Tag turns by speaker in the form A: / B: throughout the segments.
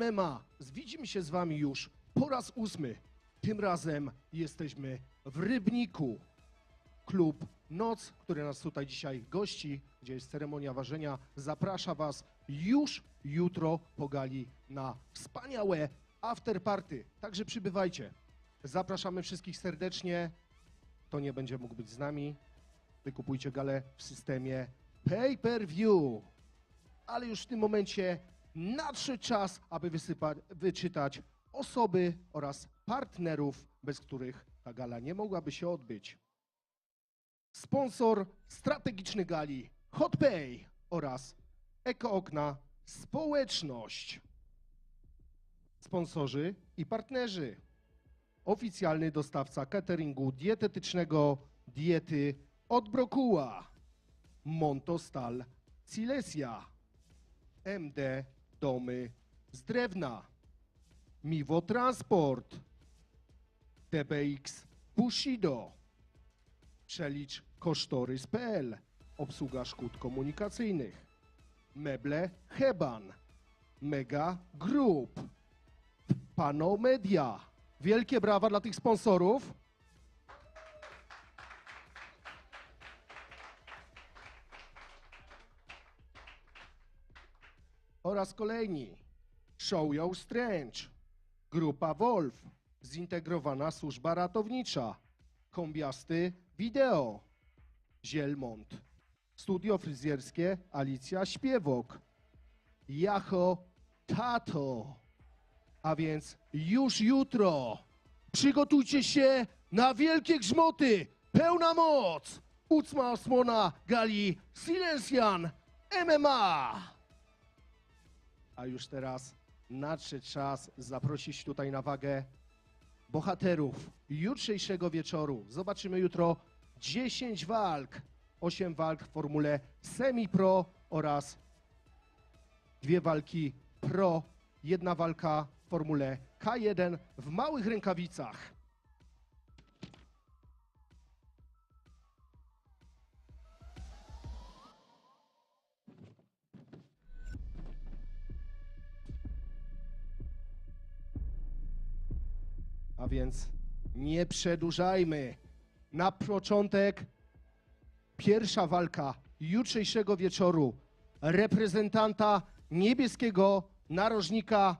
A: MMA. Widzimy się z wami już po raz ósmy. Tym razem jesteśmy w Rybniku. Klub Noc, który nas tutaj dzisiaj gości, gdzie jest ceremonia ważenia, zaprasza was już jutro po gali na wspaniałe afterparty. Także przybywajcie. Zapraszamy wszystkich serdecznie. Kto nie będzie mógł być z nami, wykupujcie galę w systemie pay-per-view. Ale już w tym momencie nadszedł czas, aby wyczytać osoby oraz partnerów, bez których ta gala nie mogłaby się odbyć. Sponsor strategiczny gali HotPay oraz EkoOkna Społeczność. Sponsorzy i partnerzy. Oficjalny dostawca cateringu dietetycznego diety od Brokuła. Montostal Silesia. MD Domy z drewna. Miwo Transport. TBX Bushido. Przelicz kosztorys.pl. Obsługa szkód komunikacyjnych. Meble Heban. Mega Group. Pano Media. Wielkie brawa dla tych sponsorów. Oraz kolejni. Show Strange. Grupa Wolf. Zintegrowana służba ratownicza. Kombiasty Wideo. Zielmont. Studio fryzjerskie Alicja Śpiewok. Jacho Tato. A więc już jutro przygotujcie się na wielkie grzmoty. Pełna moc. Ósma osłona gali Silencjan MMA. A już teraz nadszedł czas zaprosić tutaj na wagę bohaterów jutrzejszego wieczoru. Zobaczymy jutro 10 walk, 8 walk w formule semi-pro oraz dwie walki pro, jedna walka w formule K1 w małych rękawicach. A więc nie przedłużajmy. Na początek pierwsza walka jutrzejszego wieczoru reprezentanta niebieskiego narożnika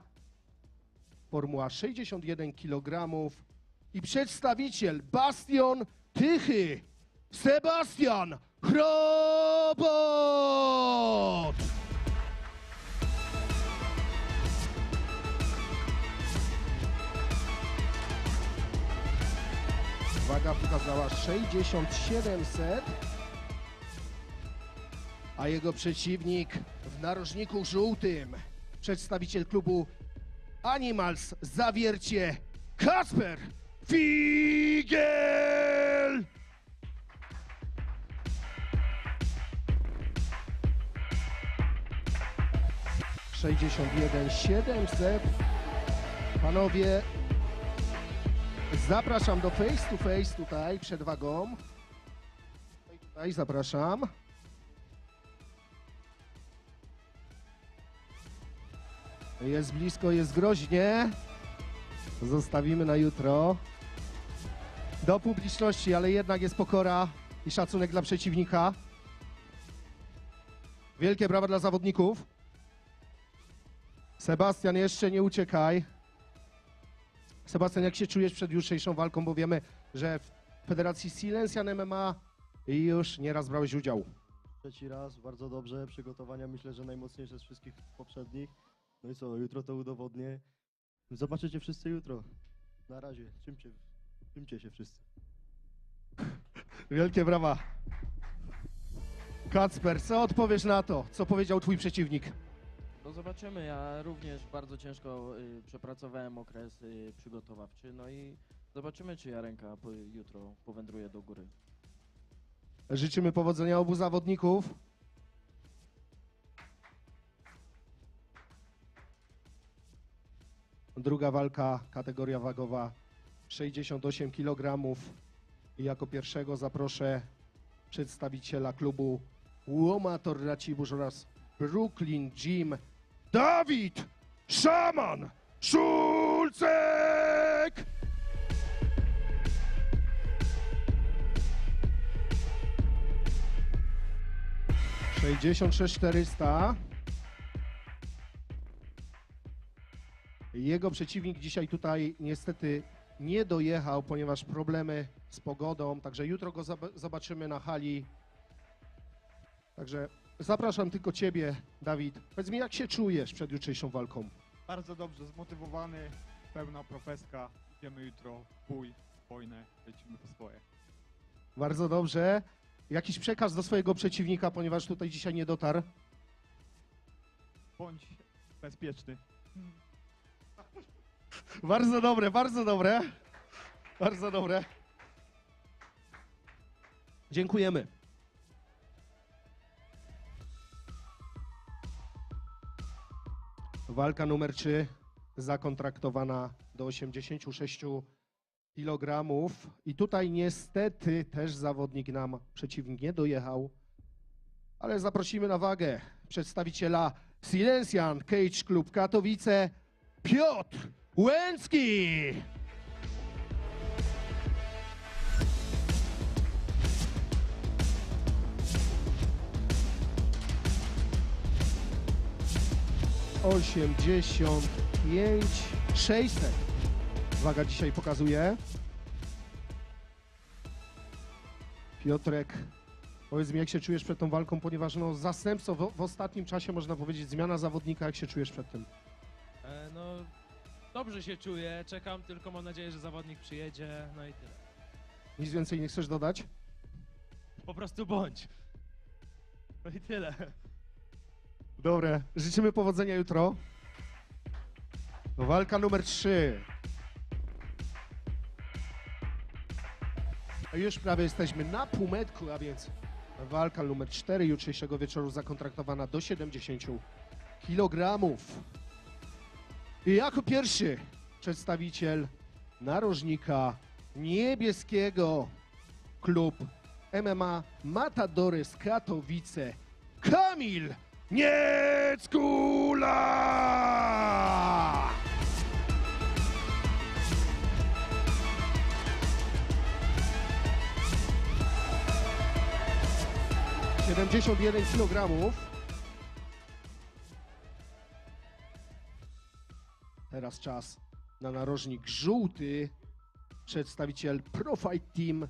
A: Formuła 61 kg i przedstawiciel Bastion Tychy Sebastian Chrobot! Waga pokazała 6700, a jego przeciwnik w narożniku żółtym, przedstawiciel klubu Animals Zawiercie Kasper Figel! Sześćdziesiąt jeden siedemset. Panowie, zapraszam do face to face tutaj przed wagą. Tutaj, tutaj zapraszam. Jest blisko, jest groźnie. Zostawimy na jutro. Do publiczności, ale jednak jest pokora i szacunek dla przeciwnika. Wielkie brawa dla zawodników. Sebastian, jeszcze nie uciekaj. Sebastian, jak się czujesz przed jutrzejszą walką, bo wiemy, że w Federacji Silencjan MMA już nieraz brałeś udział.
B: Trzeci raz, bardzo dobrze. Przygotowania myślę, że najmocniejsze z wszystkich poprzednich. No i co, jutro to udowodnię. Zobaczycie wszyscy jutro. Na razie, czymcie, czymcie się wszyscy.
A: Wielkie brawa. Kacper, co odpowiesz na to, co powiedział twój przeciwnik?
C: Zobaczymy, ja również bardzo ciężko y, przepracowałem okres y, przygotowawczy, no i zobaczymy, czy Jarenka po, jutro powędruje do góry.
A: Życzymy powodzenia obu zawodników. Druga walka, kategoria wagowa 68 kg. I jako pierwszego zaproszę przedstawiciela klubu Łomator Racibórz oraz Brooklyn Gym, Dawid Szaman Szulcek! Sześćdziesiąt sześć czterysta. Jego przeciwnik dzisiaj tutaj niestety nie dojechał, ponieważ problemy z pogodą, także jutro go zob- zobaczymy na hali. Także zapraszam tylko ciebie, Dawid. Powiedz mi, jak się czujesz przed jutrzejszą walką?
D: Bardzo dobrze, zmotywowany, pełna profeska. Idziemy jutro bój, wojnę, lecimy po swoje.
A: Bardzo dobrze. Jakiś przekaz do swojego przeciwnika, ponieważ tutaj dzisiaj nie dotarł.
D: Bądź bezpieczny.
A: Bardzo dobre, bardzo dobre. Bardzo dobre. Dziękujemy. Walka numer 3 zakontraktowana do 86 kg. I tutaj niestety też zawodnik nam przeciwnik nie dojechał. Ale zaprosimy na wagę przedstawiciela Silencjan Cage Club Katowice Piotr Łęcki. Osiemdziesiąt pięć sześćset. Waga dzisiaj pokazuje. Piotrek, powiedz mi, jak się czujesz przed tą walką, ponieważ no, zastępstwo w, w ostatnim czasie, można powiedzieć, zmiana zawodnika, jak się czujesz przed tym?
E: E, No, dobrze się czuję, czekam, tylko mam nadzieję, że zawodnik przyjedzie, no i tyle.
A: Nic więcej nie chcesz dodać?
E: Po prostu bądź. No i tyle.
A: Dobre. Życzymy powodzenia jutro. Walka numer 3. Już prawie jesteśmy na półmetku, a więc walka numer 4 jutrzejszego wieczoru zakontraktowana do 70 kg. I jako pierwszy przedstawiciel narożnika niebieskiego klub MMA Matadory z Katowice Kamil Nieckula! Siedemdziesiąt jeden kilogramów. Teraz czas na narożnik żółty. Przedstawiciel Profight Team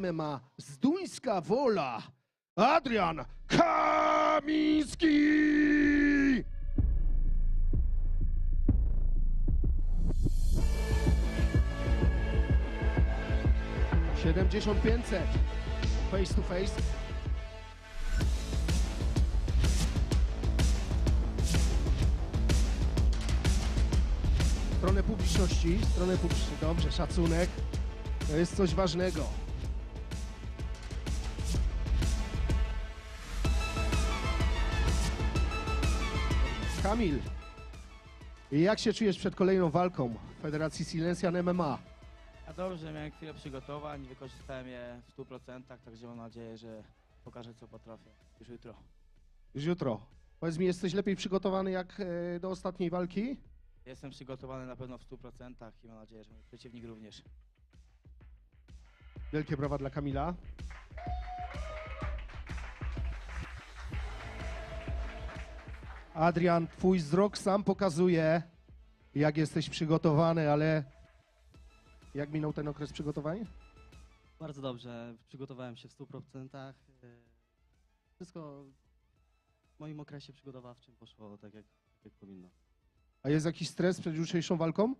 A: MMA Zduńska Wola. Adrian Kamiński! Siedemdziesiąt pięćset. Face to face. Stronę publiczności, stronę publiczności. Dobrze, szacunek. To jest coś ważnego. Kamil, jak się czujesz przed kolejną walką w Federacji Silencjan MMA?
F: A dobrze, miałem chwilę przygotowań, wykorzystałem je w 100%, także mam nadzieję, że pokażę co potrafię już jutro.
A: Już jutro. Powiedz mi, jesteś lepiej przygotowany jak e, do ostatniej walki?
F: Jestem przygotowany na pewno w 100% i mam nadzieję, że mój przeciwnik również.
A: Wielkie brawa dla Kamila. Adrian, twój wzrok sam pokazuje, jak jesteś przygotowany, ale jak minął ten okres przygotowań?
G: Bardzo dobrze, przygotowałem się w 100%. e, Wszystko w moim okresie przygotowawczym poszło tak jak, tak jak powinno.
A: A jest jakiś stres przed jutrzejszą walką?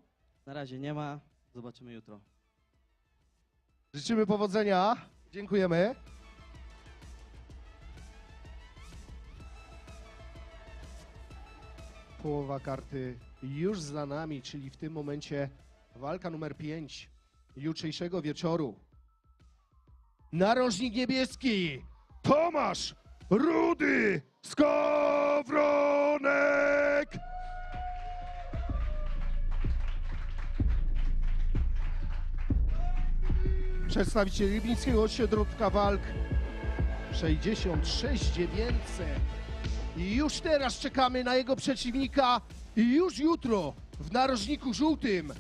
G: Na razie nie ma, zobaczymy jutro.
A: Życzymy powodzenia. Dziękujemy. Połowa karty już za nami, czyli w tym momencie walka numer 5 jutrzejszego wieczoru. Narożnik niebieski Tomasz Rudy Skowronek! Przedstawiciel Rybnickiego Ośrodka Walk 66 900. Już teraz czekamy na jego przeciwnika I już jutro w narożniku żółtym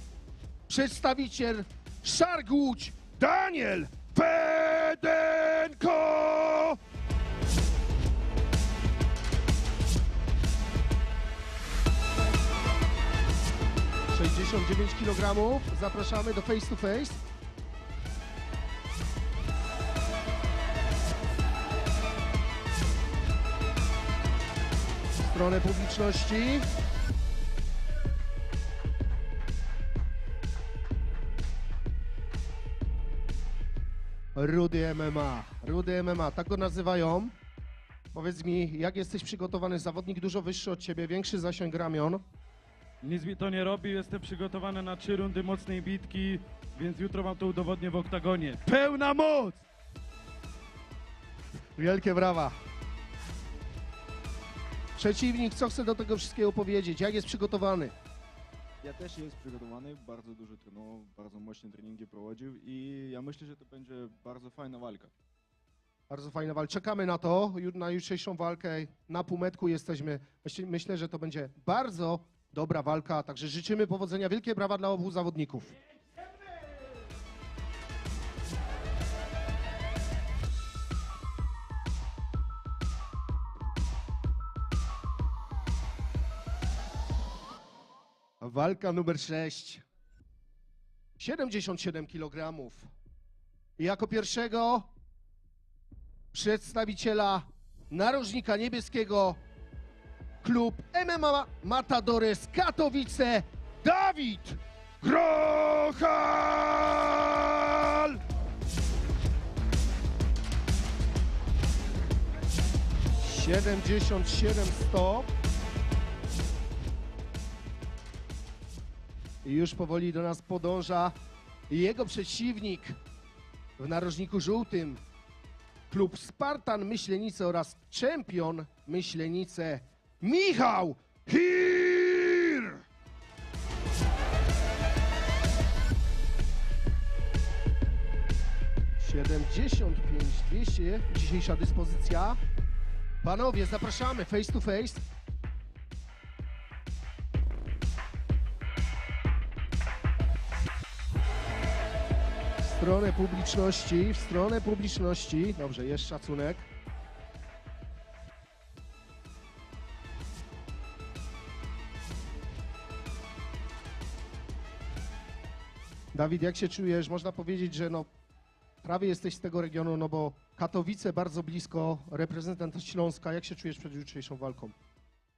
A: przedstawiciel Szarg Łódź Daniel! Sześćdziesiąt dziewięć kilogramów. Zapraszamy do face to face. Stronę publiczności. Rudy MMA. Rudy MMA, tak go nazywają. Powiedz mi, jak jesteś przygotowany? Zawodnik dużo wyższy od ciebie, większy zasięg ramion.
H: Nic mi to nie robi, jestem przygotowany na trzy rundy mocnej bitki, więc jutro wam to udowodnię w oktagonie. Pełna moc!
A: Wielkie brawa. Przeciwnik, co chce do tego wszystkiego powiedzieć? Jak jest przygotowany?
I: Ja też jest przygotowany, bardzo dużo trenował, bardzo mocne treningi prowadził i ja myślę, że to będzie bardzo fajna walka.
A: Bardzo fajna walka. Czekamy na to, na jutrzejszą walkę. Na półmetku jesteśmy. Myślę- Myślę, że to będzie bardzo dobra walka, także życzymy powodzenia. Wielkie brawa dla obu zawodników. Walka numer 6. 77 kg. I jako pierwszego przedstawiciela narożnika niebieskiego klub MMA Matadores Katowice Dawid Grochal! Siedemdziesiąt siedem sto. Już powoli do nas podąża jego przeciwnik w narożniku żółtym klub Spartan Myślenice oraz czempion Myślenice Michał Hir! Siedemdziesiąt pięć dzisiejsza dyspozycja. Panowie, zapraszamy face to face. Stronę publiczności, w stronę publiczności. Dobrze, jest szacunek. Dawid, jak się czujesz? Można powiedzieć, że no, prawie jesteś z tego regionu, no bo Katowice bardzo blisko, reprezentant Śląska. Jak się czujesz przed jutrzejszą walką?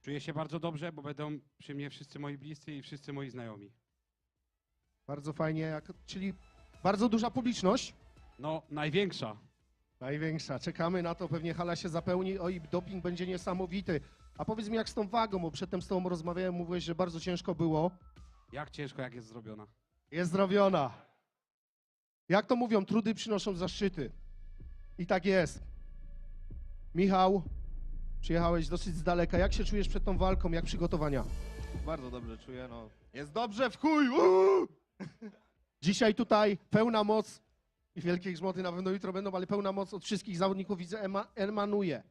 J: Czuję się bardzo dobrze, bo będą przy mnie wszyscy moi bliscy i wszyscy moi znajomi.
A: Bardzo fajnie, jak, czyli bardzo duża publiczność.
J: No, największa.
A: Największa. Czekamy na to, pewnie hala się zapełni. Oj, doping będzie niesamowity. A powiedz mi, jak z tą wagą, bo przedtem z tobą rozmawiałem, mówiłeś, że bardzo ciężko było.
J: Jak ciężko, jak jest zrobiona.
A: Jest zrobiona. Jak to mówią, trudy przynoszą zaszczyty. I tak jest. Michał, przyjechałeś dosyć z daleka. Jak się czujesz przed tą walką? Jak przygotowania?
I: Bardzo dobrze czuję, no. Jest dobrze w chuj! uuu!
A: Dzisiaj tutaj pełna moc i wielkie grzmoty na pewno jutro będą, ale pełna moc od wszystkich zawodników widzę ema, emanuje.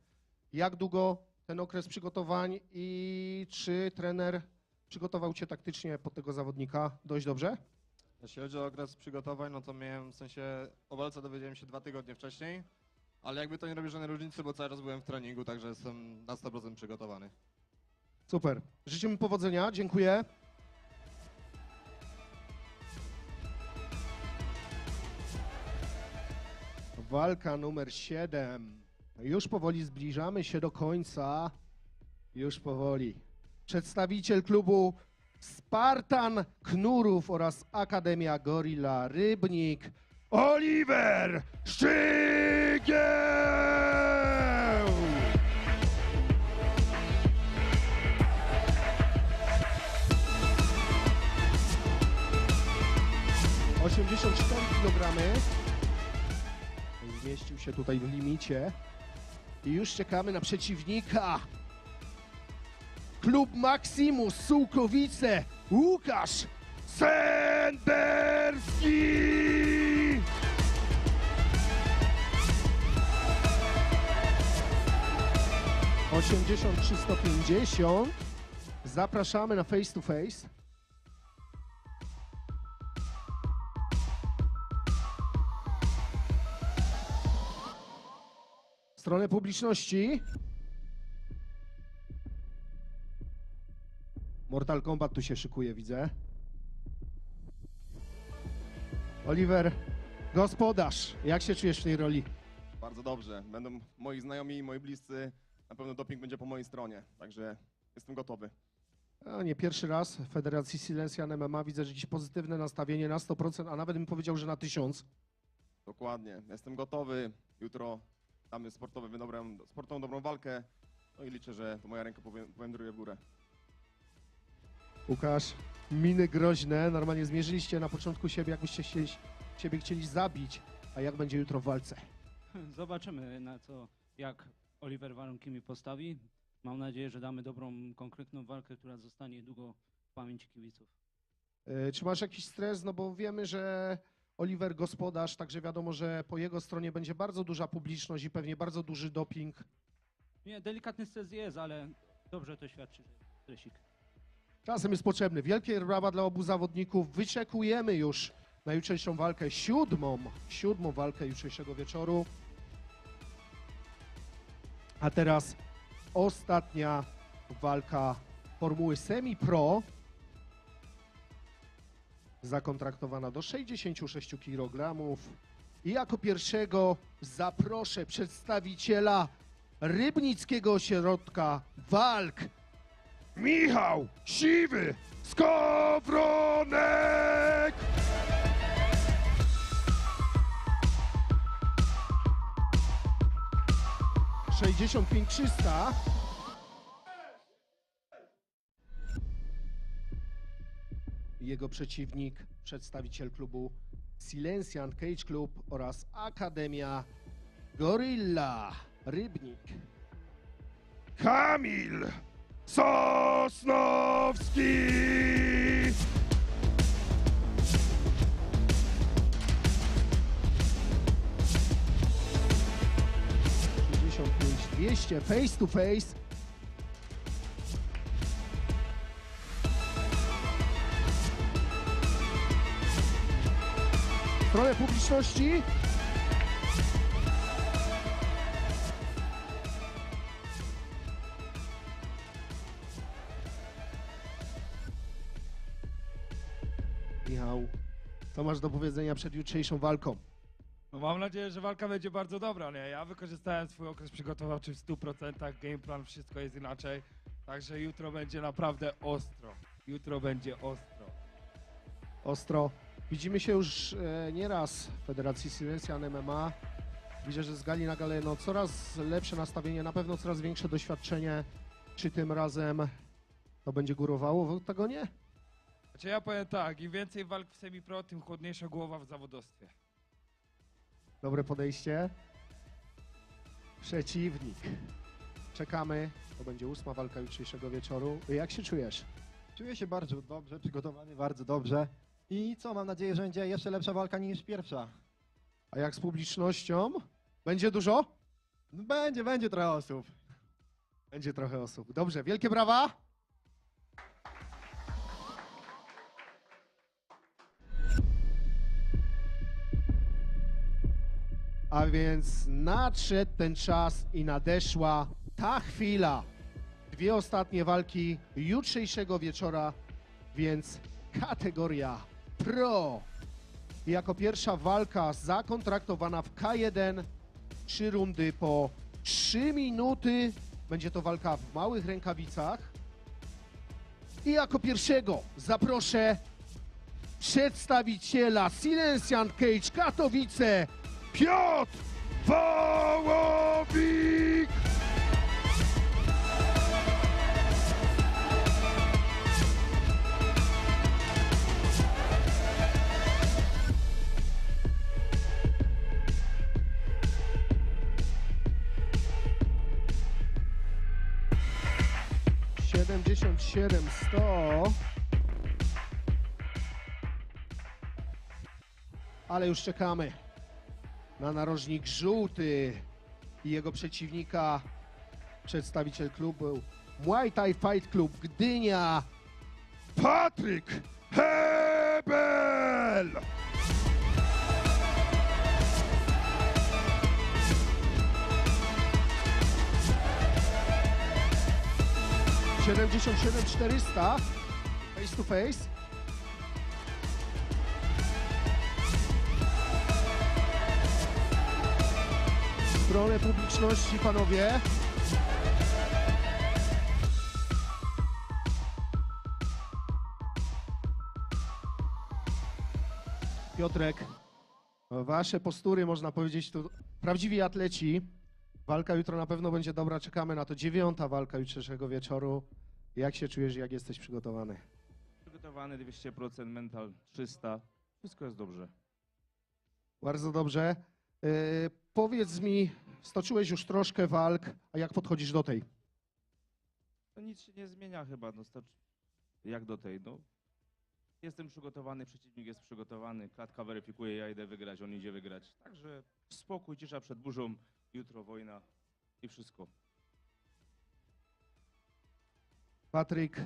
A: Jak długo ten okres przygotowań i czy trener przygotował cię taktycznie pod tego zawodnika? Dość dobrze?
I: Jeśli chodzi o okres przygotowań, no to miałem, w sensie, o walce dowiedziałem się dwa tygodnie wcześniej, ale jakby to nie robi żadnej różnicy, bo cały czas byłem w treningu, także jestem na 100% przygotowany.
A: Super. Życzymy powodzenia. Dziękuję. Walka numer 7. Już powoli zbliżamy się do końca. Już powoli. Przedstawiciel klubu Spartan Knurów oraz Akademia Gorilla Rybnik Oliver Szczygieł! Osiemdziesiąt cztery kilogramy. Zmieścił się tutaj w limicie. I już czekamy na przeciwnika. Klub Maximus Sułkowice Łukasz Senderski! Osiemdziesiąt trzy. Zapraszamy na face to face. Stronę publiczności. Mortal Kombat tu się szykuje, widzę. Oliver, gospodarz, jak się czujesz w tej roli?
K: Bardzo dobrze. Będą moi znajomi i moi bliscy. Na pewno doping będzie po mojej stronie, także jestem gotowy.
A: A nie pierwszy raz w Federacji Silesian MMA widzę, że dziś pozytywne nastawienie na 100%, a nawet bym powiedział, że na 1000.
K: Dokładnie. Jestem gotowy. Jutro damy sportowy, dobrą, sportową dobrą walkę. No i liczę, że to moja ręka powę- powędruje w górę.
A: Łukasz, miny groźne. Normalnie zmierzyliście na początku siebie, jakbyście się, siebie chcieli zabić. A jak będzie jutro w walce?
H: Zobaczymy na co, jak Oliver warunki mi postawi. Mam nadzieję, że damy dobrą, konkretną walkę, która zostanie długo w pamięci kibiców.
A: E, Czy masz jakiś stres? No bo wiemy, że Oliver gospodarz, także wiadomo, że po jego stronie będzie bardzo duża publiczność i pewnie bardzo duży doping.
H: Nie, delikatny stres jest, ale dobrze to świadczy, że stresik.
A: Czasem jest potrzebny. Wielkie brawa dla obu zawodników. Wyczekujemy już na jutrzejszą walkę, siódmą, siódmą walkę jutrzejszego wieczoru. A teraz ostatnia walka formuły semi-pro. Zakontraktowana do 66 kg. I jako pierwszego zaproszę przedstawiciela Rybnickiego Ośrodka Walk Michał Siwy Skowronek! Sześćdziesiąt pięć trzysta. Jego przeciwnik, przedstawiciel klubu Silencian Cage Club oraz Akademia Gorilla Rybnik. Kamil Sosnowski! dwieście face to face. Stronę publiczności. Michał, co masz do powiedzenia przed jutrzejszą walką?
E: No mam nadzieję, że walka będzie bardzo dobra, nie? Ja wykorzystałem swój okres przygotowawczy w 100%, game plan, wszystko jest inaczej. Także jutro będzie naprawdę ostro. Jutro będzie ostro.
A: Ostro. Widzimy się już e, nieraz w Federacji Silencian MMA. Widzę, że z gali na galę no, coraz lepsze nastawienie, na pewno coraz większe doświadczenie. Czy tym razem to będzie górowało w oktagonie?
E: Znaczy ja powiem tak, im więcej walk w semi-pro, tym chłodniejsza głowa w zawodowstwie.
A: Dobre podejście. Przeciwnik. Czekamy. To będzie ósma walka jutrzejszego wieczoru. Jak się czujesz?
L: Czuję się bardzo dobrze, przygotowany bardzo dobrze. I co, mam nadzieję, że będzie jeszcze lepsza walka niż pierwsza.
A: A jak z publicznością? Będzie dużo?
L: No będzie, będzie trochę osób.
A: Będzie trochę osób. Dobrze, wielkie brawa. A więc nadszedł ten czas i nadeszła ta chwila. Dwie ostatnie walki jutrzejszego wieczora, więc kategoria Pro. Jako pierwsza walka zakontraktowana w K1. Trzy rundy po 3 minuty. Będzie to walka w małych rękawicach. I jako pierwszego zaproszę przedstawiciela Silentian Cage Katowice, Piotr Wołowi! 67 100. Ale już czekamy na narożnik żółty i jego przeciwnika, przedstawiciel klubu Muay Thai Fight Club Gdynia, Patryk Hebel! Siedemdziesiąt siedem czterysta face to face. Stronę publiczności, panowie. Piotrek, wasze postury, można powiedzieć, to prawdziwi atleci. Walka jutro na pewno będzie dobra, czekamy na to. Dziewiąta walka jutrzejszego wieczoru. Jak się czujesz, jak jesteś przygotowany?
M: Przygotowany 200%, mental 300. Wszystko jest dobrze.
A: Bardzo dobrze. Yy, powiedz mi, stoczyłeś już troszkę walk, a jak podchodzisz do tej?
M: To nic się nie zmienia chyba. No, stocz... Jak do tej? No, jestem przygotowany, przeciwnik jest przygotowany, klatka weryfikuje, ja idę wygrać, on idzie wygrać. Także spokój, cisza przed burzą, jutro wojna i wszystko.
A: Patryk,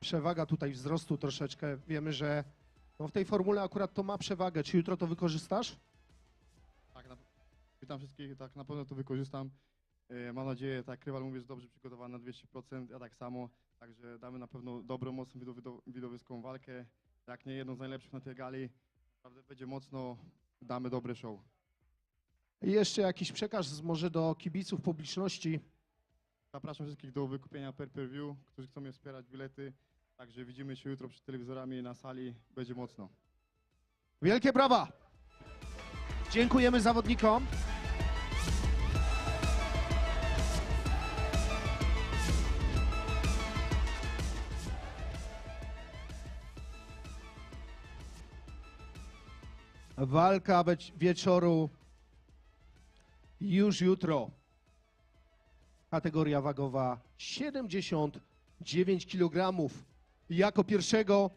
A: przewaga tutaj wzrostu troszeczkę. Wiemy, że no w tej formule akurat to ma przewagę. Czy jutro to wykorzystasz?
B: Tak, na, witam wszystkich, tak, na pewno to wykorzystam. E, mam nadzieję, tak, rywal mówi, że dobrze przygotowany na 200%, ja tak samo, także damy na pewno dobrą, mocną widow, widow, widowiską walkę, jak nie jedną z najlepszych na tej gali. Naprawdę będzie mocno, damy dobre show.
A: I jeszcze jakiś przekaz może do kibiców, publiczności.
B: Zapraszam wszystkich do wykupienia per per view, którzy chcą mnie wspierać, bilety. Także widzimy się jutro przed telewizorami na sali, będzie mocno.
A: Wielkie brawa! Dziękujemy zawodnikom. Walka wieczoru już jutro. Kategoria wagowa 79 kg. Jako pierwszego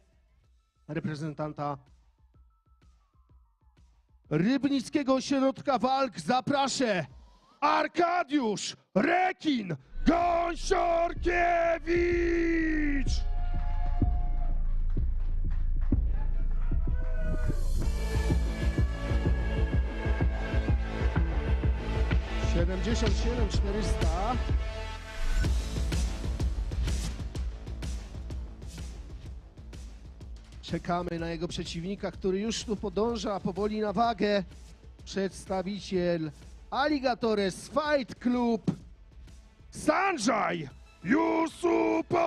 A: reprezentanta Rybnickiego Ośrodka Walk zapraszę Arkadiusz Rekin Gąsiorkiewicz! Siedemdziesiąt siedem czterysta. Czekamy na jego przeciwnika, który już tu podąża powoli na wagę. Przedstawiciel Alligatores Fight Club Sanjay Yusupow!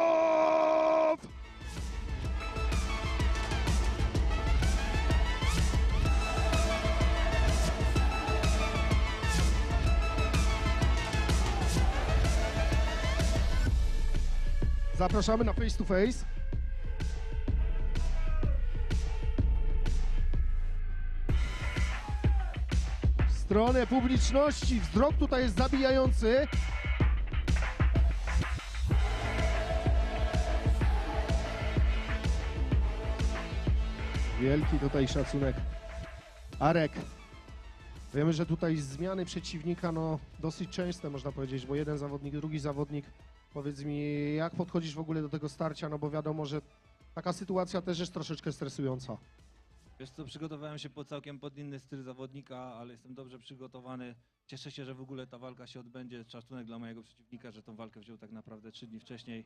A: Zapraszamy na face to face. w stronę publiczności. Wzrok tutaj jest zabijający. Wielki tutaj szacunek. Arek, wiemy, że tutaj zmiany przeciwnika no dosyć częste można powiedzieć, bo jeden zawodnik, drugi zawodnik. Powiedz mi, jak podchodzisz w ogóle do tego starcia, no bo wiadomo, że taka sytuacja też jest troszeczkę stresująca.
N: Wiesz co, przygotowałem się po całkiem pod inny styl zawodnika, ale jestem dobrze przygotowany. Cieszę się, że w ogóle ta walka się odbędzie. Szacunek dla mojego przeciwnika, że tą walkę wziął tak naprawdę trzy dni wcześniej.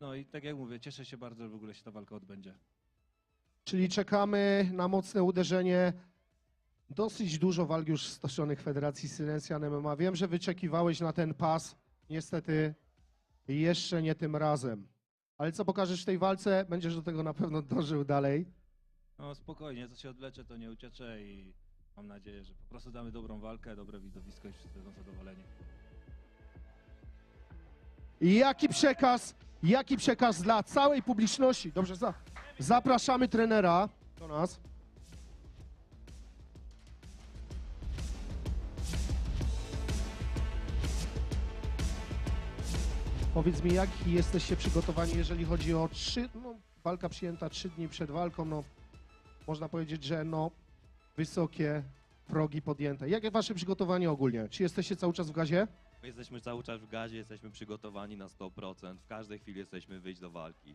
N: No i tak jak mówię, cieszę się bardzo, że w ogóle się ta walka odbędzie.
A: Czyli czekamy na mocne uderzenie. Dosyć dużo walk już stoszonych w Federacji Silencjan MMA. Wiem, że wyczekiwałeś na ten pas. Niestety jeszcze nie tym razem. Ale co pokażesz w tej walce? Będziesz do tego na pewno dążył dalej.
N: No spokojnie, co się odleczę, to nie ucieczę i mam nadzieję, że po prostu damy dobrą walkę, dobre widowisko i wszyscy będą zadowoleni.
A: I jaki przekaz, jaki przekaz dla całej publiczności? Dobrze, za, zapraszamy trenera do nas. Powiedz mi, jak jesteście przygotowani, jeżeli chodzi o trzy, no, walka przyjęta trzy dni przed walką, no, można powiedzieć, że no, wysokie progi podjęte. Jakie wasze przygotowanie ogólnie? Czy jesteście cały czas w gazie?
N: My jesteśmy cały czas w gazie, jesteśmy przygotowani na 100%. W każdej chwili jesteśmy wyjść do walki.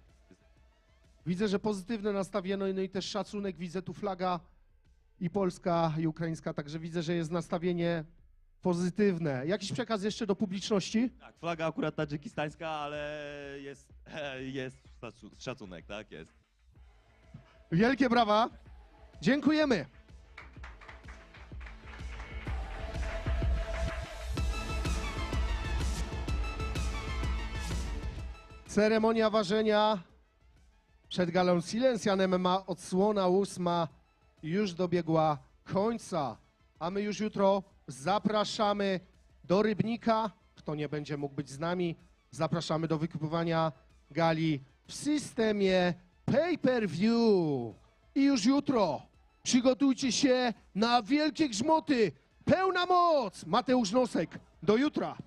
A: Widzę, że pozytywne nastawienie, no i też szacunek. Widzę tu flaga i polska, i ukraińska, także widzę, że jest nastawienie pozytywne. Jakiś przekaz jeszcze do publiczności?
N: Tak, flaga akurat tadżykistańska, ale jest, jest szacu- szacunek, tak jest.
A: Wielkie brawa. Dziękujemy. Ceremonia ważenia przed galą Silencjan MMA odsłona ósma już dobiegła końca, a my już jutro zapraszamy do Rybnika. Kto nie będzie mógł być z nami, zapraszamy do wykupywania gali w systemie pay-per-view. I już jutro przygotujcie się na wielkie grzmoty. Pełna moc! Mateusz Nosek. Do jutra.